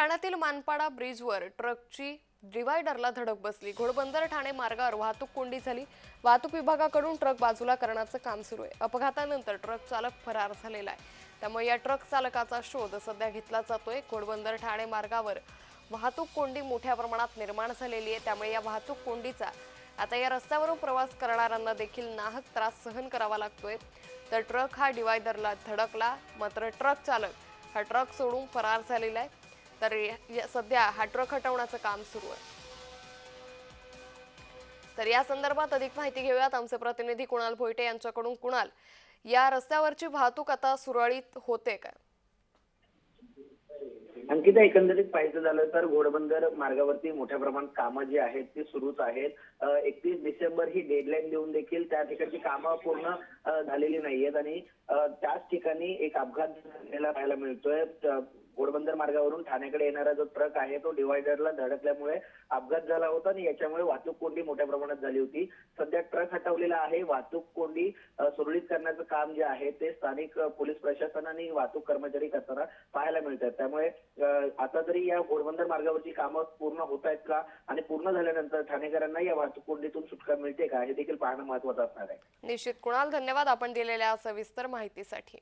ठाण्यातील मानपाडा ब्रिजवर ट्रकची डिवायडरला धडक बसली. घोडबंदर ठाणे मार्गावर वाहतूक कोंडी झाली. वाहतूक विभागाकडून ट्रक बाजूला करण्याचं काम सुरू आहे. अपघातानंतर ट्रक चालक फरार झालेला आहे. त्यामुळे या ट्रक चालकाचा शोध सध्या घेतला जातोय. घोडबंदर ठाणे मार्गावर वाहतूक कोंडी मोठ्या प्रमाणात निर्माण झालेली आहे. त्यामुळे या वाहतूक कोंडीचा आता या रस्त्यावरून प्रवास करणाऱ्यांना देखील नाहक त्रास सहन करावा लागतोय. तर ट्रक हा डिवायडरला धडकला. मात्र ट्रक चालक हा ट्रक सोडून फरार झालेला आहे. तर सध्या हा ट्रक हटवण्याचं काम सुरू आहे. तर या संदर्भात अधिक माहिती घेऊयात. आमचे प्रतिनिधी कुणाल भोईटे यांच्याकडून. कुणाल या रस्त्यावरची वाहतूक आता सुरळीत होते का? अंकिता एकंदरीत पाहिजे झालं तर घोडबंदर मार्गावरती मोठ्या प्रमाणात कामं जी आहेत ती सुरूच आहेत. एकतीस डिसेंबर ही डेडलाईन देऊन देखील त्या ठिकाणची कामं पूर्ण झालेली नाहीयेत. आणि त्याच ठिकाणी एक अपघात झालेला पाहायला मिळतोय. घोडबंदर मार्गावरून ठाण्याकडे येणारा जो ट्रक आहे तो डिव्हायडरला धडकल्यामुळे अपघात झाला होता आणि याच्यामुळे वाहतूक कोंडी मोठ्या प्रमाणात झाली होती. सध्या ट्रक हटवलेला आहे. वाहतूक कोंडी सुरळीत करण्याचं काम जे आहे ते स्थानिक पोलीस प्रशासन आणि वाहतूक कर्मचारी करताना पाहायला मिळतात. त्यामुळे आता तरी या घोडबंदर मार्गावरची कामं पूर्ण होत आहेत का आणि पूर्ण झाल्यानंतर ठाणेकरांना या वाहतूक कोंडीतून सुटका मिळते का हे देखील पाहणं महत्वाचं असणार आहे. निश्चित. कुणाल धन्यवाद आपण दिलेल्या सविस्तर माहितीसाठी.